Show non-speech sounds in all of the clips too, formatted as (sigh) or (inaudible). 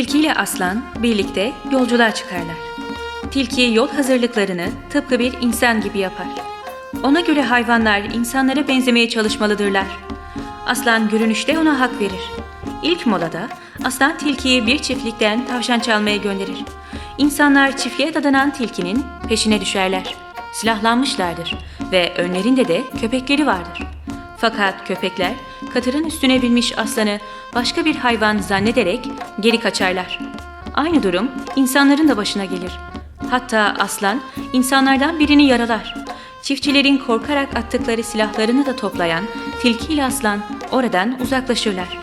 Tilki ile aslan birlikte yolculuğa çıkarlar. Tilki yol hazırlıklarını tıpkı bir insan gibi yapar. Ona göre hayvanlar insanlara benzemeye çalışmalıdırlar. Aslan görünüşte ona hak verir. İlk molada aslan tilkiyi bir çiftlikten tavşan çalmaya gönderir. İnsanlar çiftliğe dadanan tilkinin peşine düşerler. Silahlanmışlardır ve önlerinde de köpekleri vardır. Fakat köpekler katırın üstüne binmiş aslanı başka bir hayvan zannederek geri kaçarlar. Aynı durum insanların da başına gelir. Hatta aslan insanlardan birini yaralar. Çiftçilerin korkarak attıkları silahlarını da toplayan tilki ile aslan oradan uzaklaşırlar.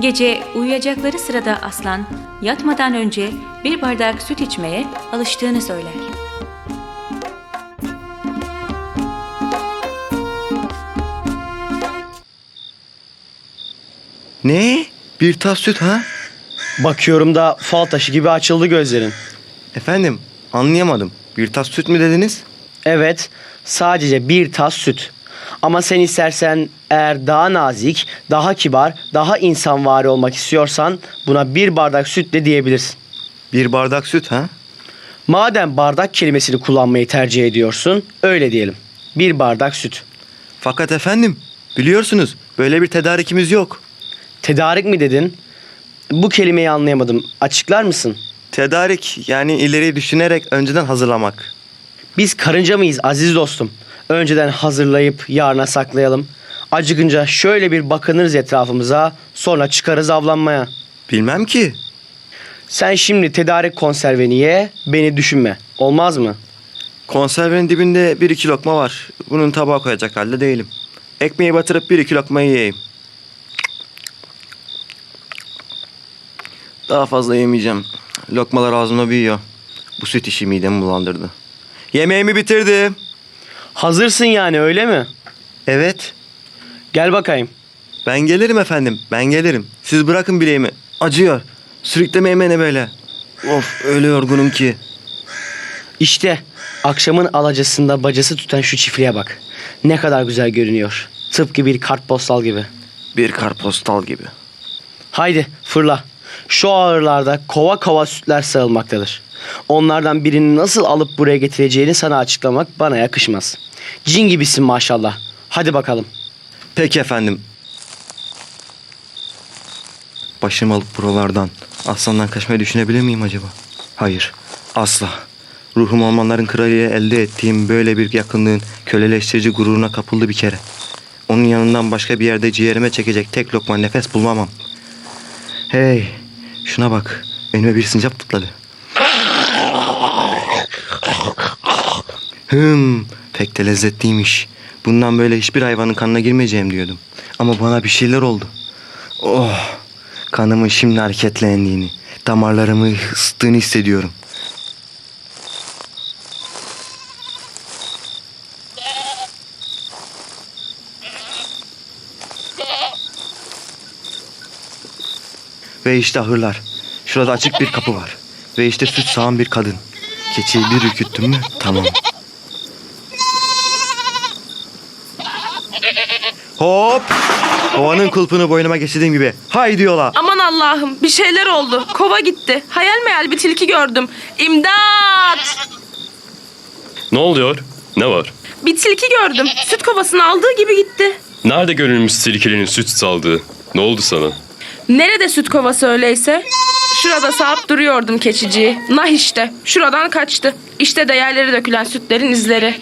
Gece uyuyacakları sırada aslan yatmadan önce bir bardak süt içmeye alıştığını söyler. Ne? Bir tas süt ha? Bakıyorum da fal taşı gibi açıldı gözlerin. Efendim anlayamadım. Bir tas süt mü dediniz? Evet, sadece bir tas süt. Ama sen istersen eğer daha nazik, daha kibar, daha insanvari olmak istiyorsan buna bir bardak süt de diyebilirsin. Bir bardak süt ha? Madem bardak kelimesini kullanmayı tercih ediyorsun, öyle diyelim. Bir bardak süt. Fakat efendim biliyorsunuz böyle bir tedarikimiz yok. Tedarik mi dedin? Bu kelimeyi anlayamadım. Açıklar mısın? Tedarik yani ileriyi düşünerek önceden hazırlamak. Biz karınca mıyız aziz dostum? Önceden hazırlayıp yarına saklayalım. Acıkınca şöyle bir bakınırız etrafımıza, sonra çıkarız avlanmaya. Bilmem ki. Sen şimdi tedarik konserveni ye, beni düşünme. Olmaz mı? Konservenin dibinde bir iki lokma var. Bunun tabağa koyacak halde değilim. Ekmeği batırıp bir iki lokmayı yiyeyim. Daha fazla yemeyeceğim. Lokmalar ağzımda büyüyor. Bu süt işi midemi bulandırdı. Yemeğimi bitirdim. Hazırsın yani öyle mi? Evet. Gel bakayım. Ben gelirim efendim. Ben gelirim. Siz bırakın bileğimi. Acıyor. Sürüklemeyin beni böyle. Of öyle yorgunum ki. İşte akşamın alacasında bacası tutan şu çiftliğe bak. Ne kadar güzel görünüyor. Tıpkı bir kartpostal gibi. Bir karpostal gibi. Haydi fırla. Şu ağırlarda kova kova sütler sağılmaktadır. Onlardan birini nasıl alıp buraya getireceğini sana açıklamak bana yakışmaz. Cin gibisin maşallah. Hadi bakalım. Peki efendim. Başımı alıp buralardan aslandan kaçmayı düşünebilir miyim acaba? Hayır. Asla. Ruhum ormanların kralıyla elde ettiğim böyle bir yakınlığın köleleştirici gururuna kapıldı bir kere. Onun yanından başka bir yerde ciğerime çekecek tek lokma nefes bulamam. Hey, şuna bak. Önüme bir sincap tıkladı. Hım, pek de lezzetliymiş. Bundan böyle hiçbir hayvanın kanına girmeyeceğim diyordum. Ama bana bir şeyler oldu. Oh, kanımın şimdi hareketlendiğini, damarlarımı ısıttığını hissediyorum. Ve işte ahırlar. Şurada açık bir kapı var. Ve işte süt sağan bir kadın. Keçiyi bir ürküttüm mü tamam. Hop! Kovanın kulpunu boynuma geçirdiğim gibi. Haydi yola. Aman Allah'ım bir şeyler oldu. Kova gitti. Hayal meyal bir tilki gördüm. İmdat! Ne oluyor? Ne var? Bir tilki gördüm. Süt kovasını aldığı gibi gitti. Nerede görülmüş tilkinin süt saldığı? Ne oldu sana? Nerede süt kovası öyleyse? Şurada sağıp duruyordum keçiciyi. Nah işte. Şuradan kaçtı. İşte de dökülen sütlerin izleri.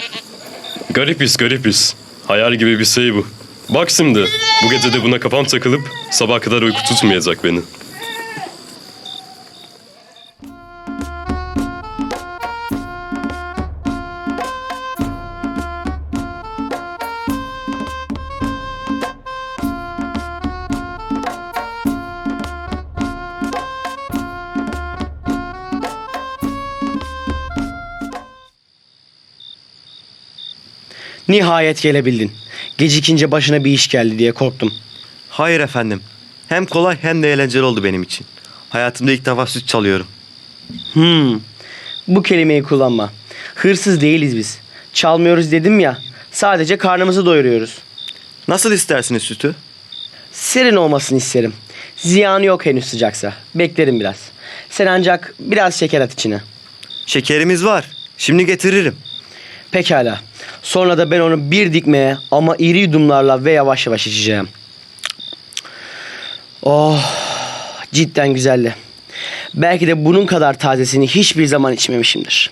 Garipiz garipiz. Hayal gibi bir şey bu. Bak şimdi bu gece de buna kafam takılıp sabah kadar uyku tutmayacak beni. Nihayet gelebildin. Gecikince başına bir iş geldi diye korktum. Hayır efendim. Hem kolay hem de eğlenceli oldu benim için. Hayatımda ilk defa süt çalıyorum. Hmm. Bu kelimeyi kullanma. Hırsız değiliz biz. Çalmıyoruz dedim ya. Sadece karnımızı doyuruyoruz. Nasıl istersiniz sütü? Serin olmasını isterim. Ziyanı yok henüz sıcaksa. Beklerim biraz. Sen ancak biraz şeker at içine. Şekerimiz var. Şimdi getiririm. Pekala. Sonra da ben onu bir dikmeye ama iri yudumlarla ve yavaş yavaş içeceğim. Oh, cidden güzeldi. Belki de bunun kadar tazesini hiçbir zaman içmemişimdir.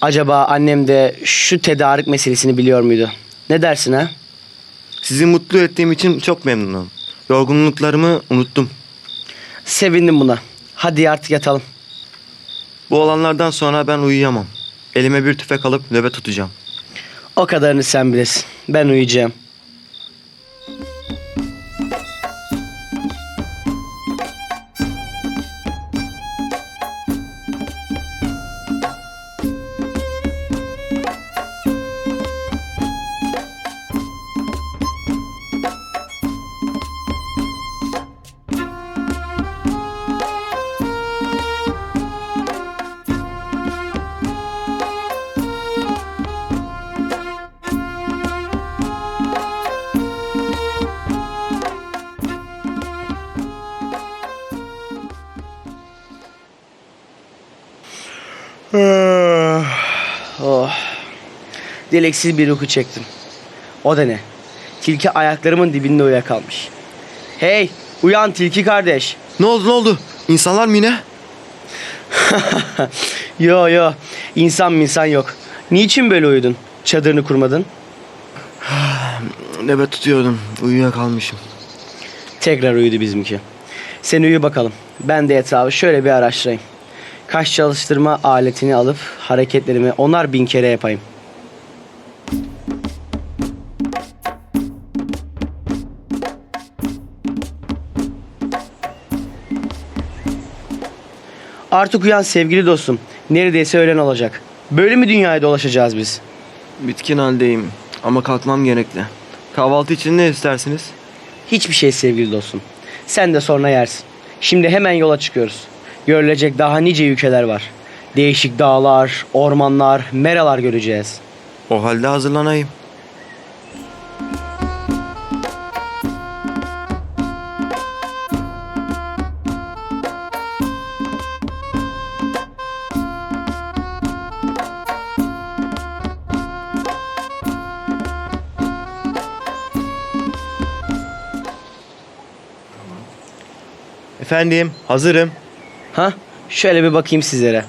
Acaba annem de şu tedarik meselesini biliyor muydu? Ne dersin ha? Sizi mutlu ettiğim için çok memnunum. Yorgunluklarımı unuttum. Sevindim buna. Hadi artık yatalım. Bu olanlardan sonra ben uyuyamam. Elime bir tüfek alıp nöbet tutacağım. O kadarını sen bilirsin. Ben uyuyacağım. Deleksiz bir uyku çektim. O da ne? Tilki ayaklarımın dibinde uyuyakalmış. Hey, uyan tilki kardeş. Ne oldu ne oldu? İnsanlar mı yine? (laughs) yo yo, insan mı insan yok. Niçin böyle uyudun? Çadırını kurmadın? (sighs) Nöbet tutuyordum. Uyuyakalmışım. Tekrar uyudu bizimki. Sen uyu bakalım. Ben de etrafı şöyle bir araştırayım. Kaş çalıştırma aletini alıp hareketlerimi onar bin kere yapayım. Artık uyan sevgili dostum. Neredeyse öğlen olacak. Böyle mi dünyaya dolaşacağız biz? Bitkin haldeyim. Ama kalkmam gerekli. Kahvaltı için ne istersiniz? Hiçbir şey sevgili dostum. Sen de sonra yersin. Şimdi hemen yola çıkıyoruz. Görülecek daha nice ülkeler var. Değişik dağlar, ormanlar, meralar göreceğiz. O halde hazırlanayım. Efendim, hazırım. Ha? Şöyle bir bakayım sizlere.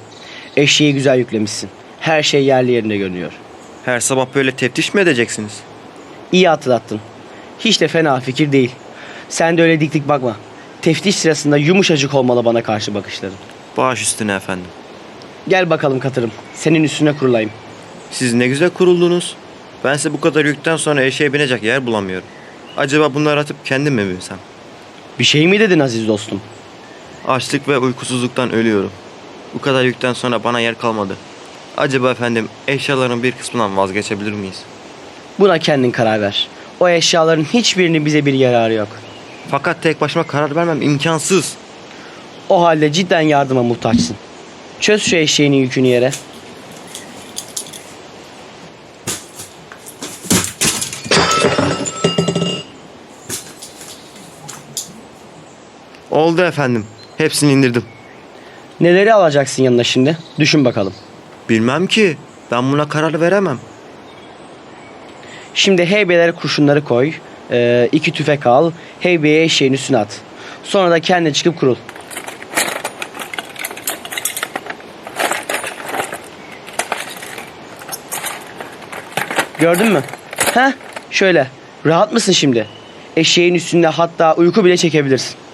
Eşeği güzel yüklemişsin. Her şey yerli yerinde görünüyor. Her sabah böyle teftiş mi edeceksiniz? İyi hatırlattın. Hiç de fena fikir değil. Sen de öyle dik dik bakma. Teftiş sırasında yumuşacık olmalı bana karşı bakışların. Baş üstüne efendim. Gel bakalım katırım. Senin üstüne kurulayım. Siz ne güzel kuruldunuz. Ben size bu kadar yükten sonra eşeğe binecek yer bulamıyorum. Acaba bunları atıp kendim mi binsem? Bir şey mi dedin aziz dostum? Açlık ve uykusuzluktan ölüyorum. Bu kadar yükten sonra bana yer kalmadı. Acaba efendim eşyaların bir kısmından vazgeçebilir miyiz? Buna kendin karar ver. O eşyaların hiçbirinin bize bir yararı yok. Fakat tek başıma karar vermem imkansız. O halde cidden yardıma muhtaçsın. Çöz şu eşeğinin yükünü yere. Oldu efendim. Hepsini indirdim. Neleri alacaksın yanına şimdi? Düşün bakalım. Bilmem ki. Ben buna karar veremem. Şimdi heybelere kurşunları koy. Ee, iki tüfek al. Heybeye eşeğin üstüne at. Sonra da kendine çıkıp kurul. Gördün mü? Heh, şöyle. Rahat mısın şimdi? Eşeğin üstünde hatta uyku bile çekebilirsin.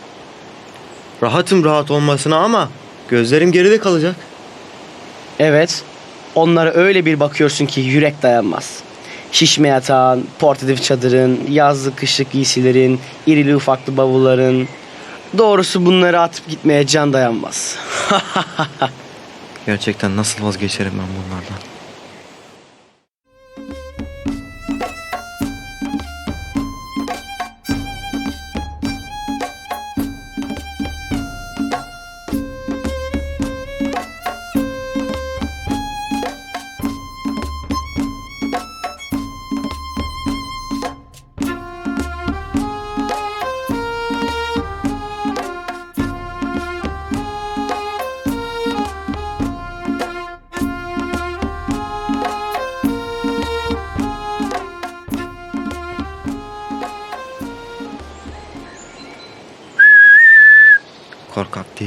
Rahatım rahat olmasına ama gözlerim geride kalacak. Evet. Onlara öyle bir bakıyorsun ki yürek dayanmaz. Şişme yatağın, portatif çadırın, yazlık kışlık giysilerin, irili ufaklı bavulların. Doğrusu bunları atıp gitmeye can dayanmaz. (laughs) Gerçekten nasıl vazgeçerim ben bunlardan?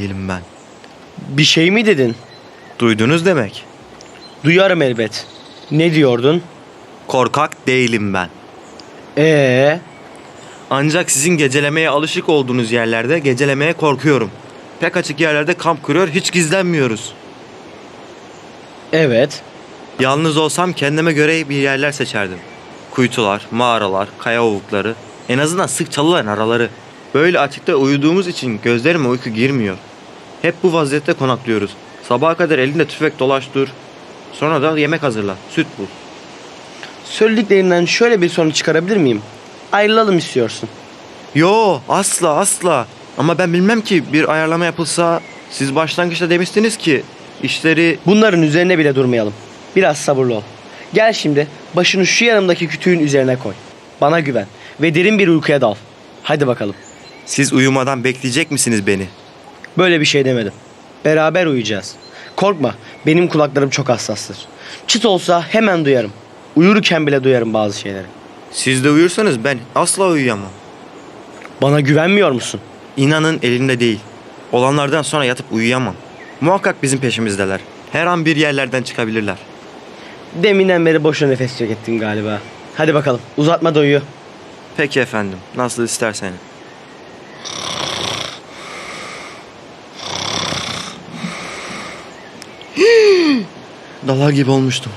Değilim ben. Bir şey mi dedin? Duydunuz demek. Duyarım elbet. Ne diyordun? Korkak değilim ben. Ee, Ancak sizin gecelemeye alışık olduğunuz yerlerde gecelemeye korkuyorum. Pek açık yerlerde kamp kuruyor, hiç gizlenmiyoruz. evet. Yalnız olsam kendime göre bir yerler seçerdim. Kuytular, mağaralar, kaya ovukları, en azından sık çalınan araları. Böyle açıkta uyuduğumuz için gözlerime uyku girmiyor. Hep bu vaziyette konaklıyoruz. Sabaha kadar elinde tüfek dolaş dur. Sonra da yemek hazırla, süt bul. Söylediklerinden şöyle bir sonuç çıkarabilir miyim? Ayrılalım istiyorsun. Yo asla asla. Ama ben bilmem ki bir ayarlama yapılsa siz başlangıçta demiştiniz ki işleri Bunların üzerine bile durmayalım. Biraz sabırlı ol. Gel şimdi başını şu yanımdaki kütüğün üzerine koy. Bana güven ve derin bir uykuya dal. Hadi bakalım. siz uyumadan bekleyecek misiniz beni? Böyle bir şey demedim. Beraber uyuyacağız. Korkma, benim kulaklarım çok hassastır. Çıt olsa hemen duyarım. Uyurken bile duyarım bazı şeyleri. Siz de uyursanız ben asla uyuyamam. Bana güvenmiyor musun? İnanın elinde değil. Olanlardan sonra yatıp uyuyamam. Muhakkak bizim peşimizdeler. Her an bir yerlerden çıkabilirler. Deminden beri boşuna nefes tükettin galiba. Hadi bakalım, uzatma da uyu. Peki efendim, nasıl isterseniz. Dalar gibi olmuştum.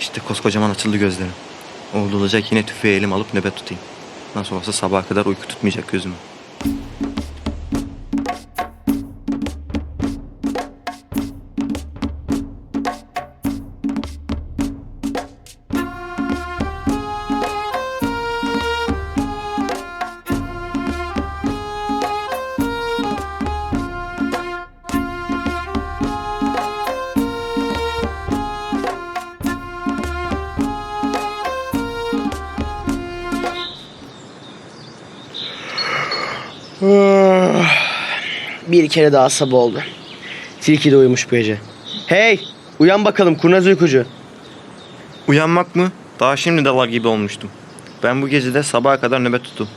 İşte koskocaman açıldı gözlerim. Oldu olacak yine tüfeği elim alıp nöbet tutayım. Nasıl olsa sabaha kadar uyku tutmayacak gözümü. (sighs) Bir kere daha sabah oldu. Tilki de uyumuş bu gece. Hey, uyan bakalım kurnaz uykucu. Uyanmak mı? Daha şimdi dalar gibi olmuştum. Ben bu gecede sabaha kadar nöbet tuttum.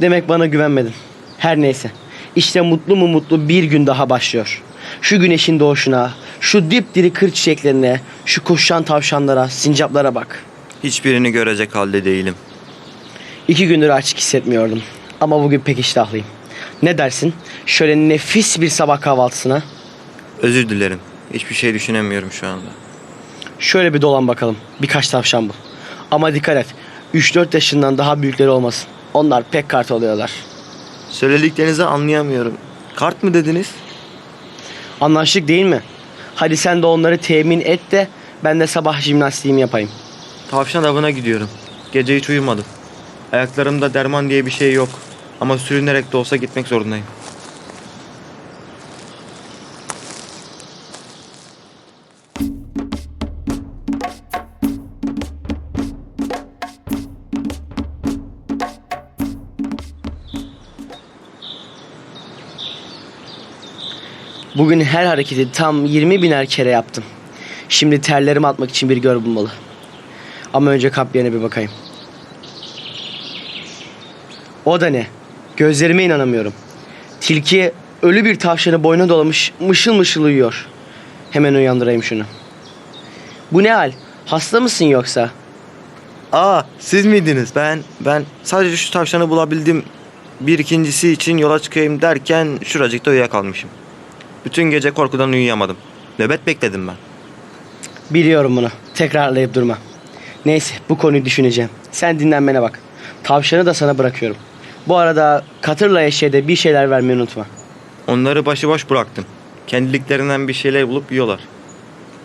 Demek bana güvenmedin. Her neyse. İşte mutlu mu mutlu bir gün daha başlıyor. Şu güneşin doğuşuna, şu dipdiri kır çiçeklerine, şu koşan tavşanlara, sincaplara bak. Hiçbirini görecek halde değilim. İki gündür açık hissetmiyordum. Ama bugün pek iştahlıyım. Ne dersin? Şöyle nefis bir sabah kahvaltısına. Özür dilerim. Hiçbir şey düşünemiyorum şu anda. Şöyle bir dolan bakalım. Birkaç tavşan bul. Ama dikkat et. 3-4 yaşından daha büyükleri olmasın. Onlar pek kart oluyorlar. Söylediklerinizi anlayamıyorum. Kart mı dediniz? Anlaştık değil mi? Hadi sen de onları temin et de ben de sabah jimnastiğimi yapayım. Tavşan avına gidiyorum. Gece hiç uyumadım. Ayaklarımda derman diye bir şey yok. Ama sürünerek de olsa gitmek zorundayım. Bugün her hareketi tam 20 biner kere yaptım. Şimdi terlerimi atmak için bir gör bulmalı. Ama önce kap yerine bir bakayım. O da ne? Gözlerime inanamıyorum. Tilki ölü bir tavşanı boynuna dolamış mışıl mışıl uyuyor. Hemen uyandırayım şunu. Bu ne hal? Hasta mısın yoksa? Aa siz miydiniz? Ben ben sadece şu tavşanı bulabildim. Bir ikincisi için yola çıkayım derken şuracıkta uyuyakalmışım. Bütün gece korkudan uyuyamadım. Nöbet bekledim ben. Biliyorum bunu. Tekrarlayıp durma. Neyse bu konuyu düşüneceğim. Sen dinlenmene bak. Tavşanı da sana bırakıyorum. Bu arada Katır'la Eşeğe de bir şeyler vermeyi unutma. Onları başıboş bıraktım. Kendiliklerinden bir şeyler bulup yiyorlar.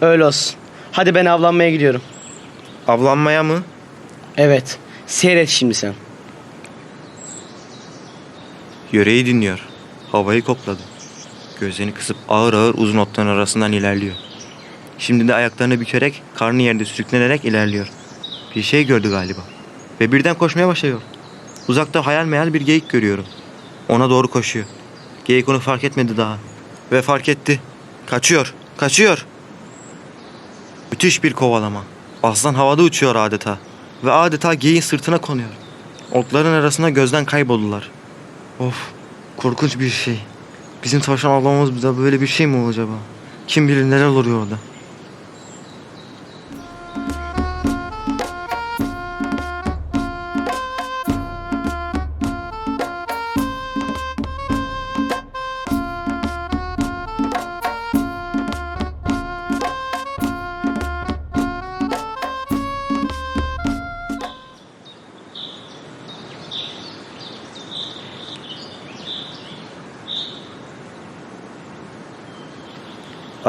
Öyle olsun. Hadi ben avlanmaya gidiyorum. Avlanmaya mı? Evet. Seyret şimdi sen. Yöreyi dinliyor. Havayı kokladı. Gözlerini kısıp ağır ağır uzun otların arasından ilerliyor. Şimdi de ayaklarını bükerek, karnı yerde sürüklenerek ilerliyor. Bir şey gördü galiba. Ve birden koşmaya başlıyor. Uzakta hayal meyal bir geyik görüyorum. Ona doğru koşuyor. Geyik onu fark etmedi daha. Ve fark etti. Kaçıyor, kaçıyor. Müthiş bir kovalama. Aslan havada uçuyor adeta. Ve adeta geyiğin sırtına konuyor. Otların arasına gözden kayboldular. Of, korkunç bir şey. Bizim tavşan ablamız da böyle bir şey mi olacak acaba? Kim bilir neler oluyor orada.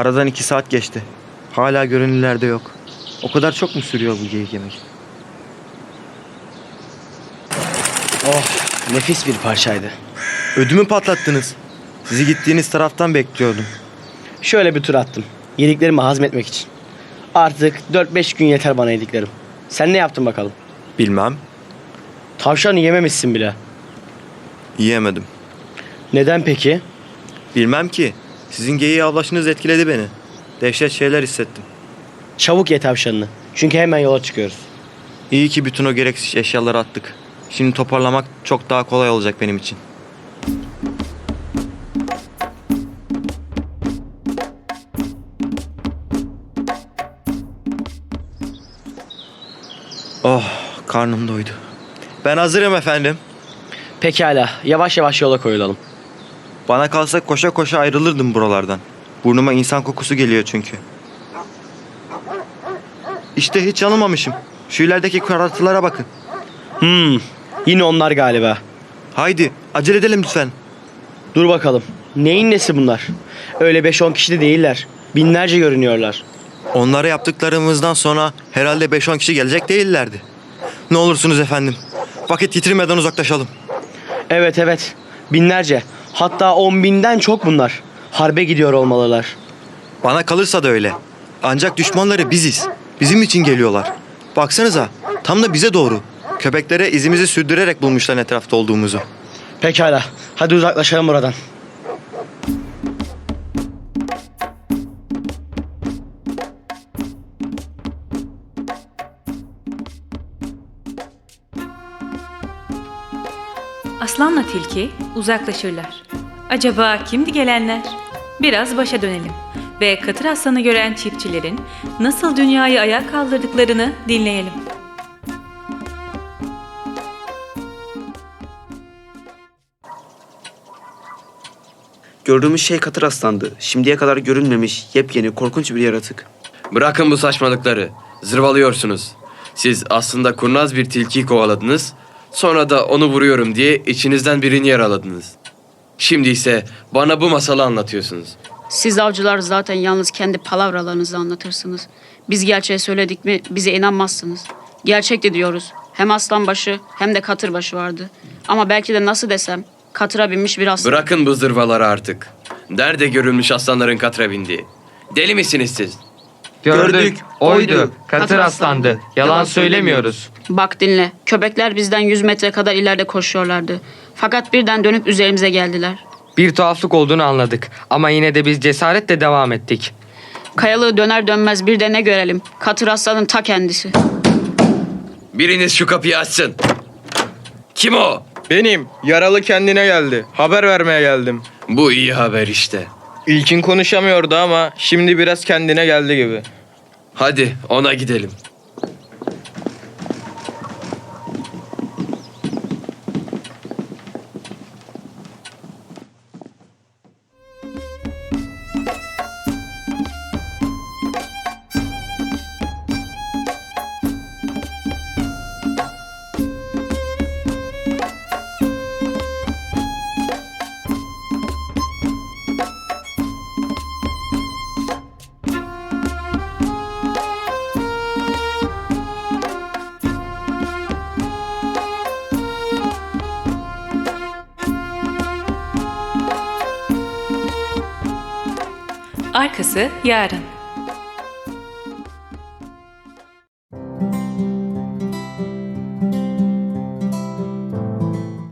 Aradan iki saat geçti. Hala görünürlerde yok. O kadar çok mu sürüyor bu geyik yemek? Oh nefis bir parçaydı. Ödümü patlattınız. Sizi gittiğiniz taraftan bekliyordum. Şöyle bir tur attım. Yediklerimi hazmetmek için. Artık 4-5 gün yeter bana yediklerim. Sen ne yaptın bakalım? Bilmem. Tavşanı yememişsin bile. Yiyemedim. Neden peki? Bilmem ki. Sizin geyiği avlaşınız etkiledi beni. Dehşet şeyler hissettim. Çabuk ye tavşanını. Çünkü hemen yola çıkıyoruz. İyi ki bütün o gereksiz eşyaları attık. Şimdi toparlamak çok daha kolay olacak benim için. Oh, karnım doydu. Ben hazırım efendim. Pekala yavaş yavaş yola koyulalım. Bana kalsa koşa koşa ayrılırdım buralardan. Burnuma insan kokusu geliyor çünkü. İşte hiç yanılmamışım. Şu ilerideki karartılara bakın. Hmm yine onlar galiba. Haydi acele edelim lütfen. Dur bakalım. Neyin nesi bunlar? Öyle 5-10 kişi de değiller. Binlerce görünüyorlar. Onlara yaptıklarımızdan sonra herhalde 5-10 kişi gelecek değillerdi. Ne olursunuz efendim. Vakit yitirmeden uzaklaşalım. Evet evet. Binlerce. Hatta on binden çok bunlar. Harbe gidiyor olmalılar. Bana kalırsa da öyle. Ancak düşmanları biziz. Bizim için geliyorlar. Baksanıza tam da bize doğru. Köpeklere izimizi sürdürerek bulmuşlar etrafta olduğumuzu. Pekala. Hadi uzaklaşalım buradan. Aslanla tilki uzaklaşırlar. Acaba kimdi gelenler? Biraz başa dönelim ve katır aslanı gören çiftçilerin nasıl dünyayı ayağa kaldırdıklarını dinleyelim. Gördüğümüz şey katır aslandı. Şimdiye kadar görünmemiş, yepyeni, korkunç bir yaratık. Bırakın bu saçmalıkları. Zırvalıyorsunuz. Siz aslında kurnaz bir tilkiyi kovaladınız. Sonra da onu vuruyorum diye içinizden birini yaraladınız. Şimdi ise bana bu masalı anlatıyorsunuz. Siz avcılar zaten yalnız kendi palavralarınızı anlatırsınız. Biz gerçeği söyledik mi bize inanmazsınız. Gerçekti diyoruz. Hem aslanbaşı hem de katırbaşı vardı. Ama belki de nasıl desem katıra binmiş bir aslan. Bırakın bu zırvaları artık. Nerede görülmüş aslanların katra bindiği? Deli misiniz siz? Gördük, oydu, katır Katır aslandı. Yalan söylemiyoruz. Bak dinle. Köpekler bizden 100 metre kadar ileride koşuyorlardı. Fakat birden dönüp üzerimize geldiler. Bir tuhaflık olduğunu anladık ama yine de biz cesaretle devam ettik. Kayalığı döner dönmez bir de ne görelim? Katır aslanın ta kendisi. Biriniz şu kapıyı açsın. Kim o? Benim. Yaralı kendine geldi. Haber vermeye geldim. Bu iyi haber işte. İlkin konuşamıyordu ama şimdi biraz kendine geldi gibi. Hadi ona gidelim. Arkası yarın.